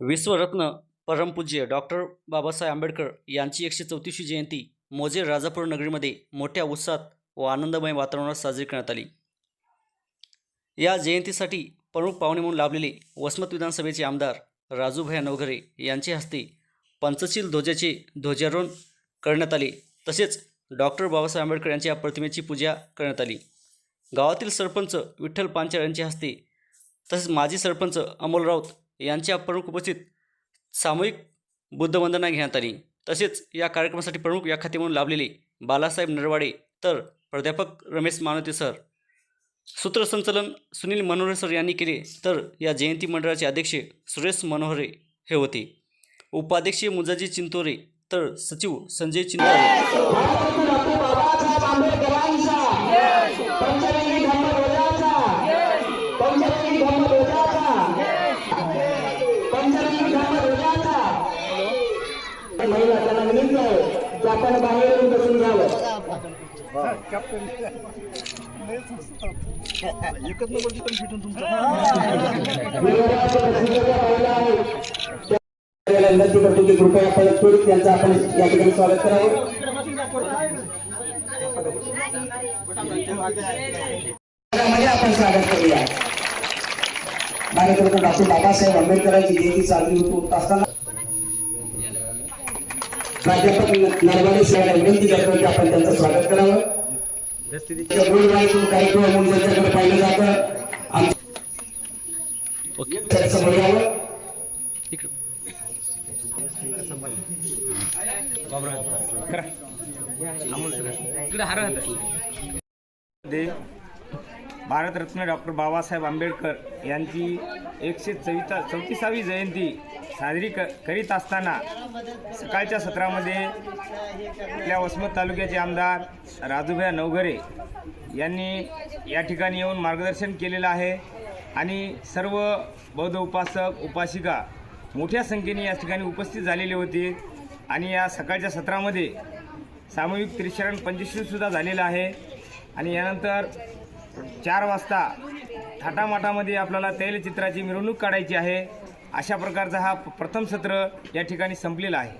विश्वरत्न परमपूज्य डॉक्टर बाबासाहेब आंबेडकर यांची एकशे चौतीसशी जयंती मोजे राजापूर नगरीमध्ये मोठ्या उत्साहात व आनंदमय वातावरणात साजरी करण्यात आली. या जयंतीसाठी प्रमुख पाहुणे म्हणून लाभलेले वसमत विधानसभेचे आमदार राजूभाई नवघरे यांच्या हस्ते पंचशील ध्वजाचे ध्वजारोहण करण्यात आले. तसेच डॉक्टर बाबासाहेब आंबेडकर यांच्या प्रतिमेची पूजा करण्यात आली. गावातील सरपंच विठ्ठल पांचाळ यांच्या हस्ते तसेच माजी सरपंच अमोल राऊत यांच्या प्रमुख उपस्थित सामूहिक बुद्धवंदना घेण्यात आली. तसेच या कार्यक्रमासाठी प्रमुख व्याख्याते म्हणून लाभलेले बालासाहेब नरवाडे तर प्राध्यापक रमेश मानवते सर. सूत्रसंचलन सुनील मनोहरे सर यांनी केले तर या जयंती मंडळाचे अध्यक्ष सुरेश मनोहरे हे होते. उपाध्यक्ष मुजाजी चिंतोरे तर सचिव संजय चिंतोरे. महिला त्यांना विनंती आहे की आपण बाहेर येऊन बसून घ्यावं विरोधात बसलेल्या महिला आहेत. त्या विनंती करतो की कृपया आपण त्वरित त्यांचं आपण या ठिकाणी स्वागत करावं आपण स्वागत करूया मान्यवर डॉक्टर बाबासाहेब आंबेडकरांची जयंती साजरी होत असताना प्राध्यापक नरवाडे साहेब विनंती करतो की आपण त्यांचं स्वागत करावं. किंवा म्हणून त्यांच्याकडे पाहिलं जातं समोर यावं. इकडं. भारतरत्न डॉक्टर बाबासाहेब आंबेडकर यांची एकशे चौथा चौतीसावी जयंती साजरी क करीत असताना सकाळच्या सत्रामध्ये आपल्या वसमत तालुक्याचे आमदार राजूभ्या नवघरे यांनी या ठिकाणी येऊन मार्गदर्शन केलेलं आहे. आणि सर्व बौद्ध उपासक उपासिका मोठ्या संख्येने या ठिकाणी उपस्थित झालेले होते. आणि या सकाळच्या सत्रामध्ये सामूहिक त्रिशरण पंचशीलसुद्धा झालेलं आहे. आणि यानंतर चार वाजता थाटामाटामध्ये आपल्याला तैलचित्राची मिरवणूक काढायची आहे. अशा प्रकारचा हा प्रथम सत्र या ठिकाणी संपलेला आहे.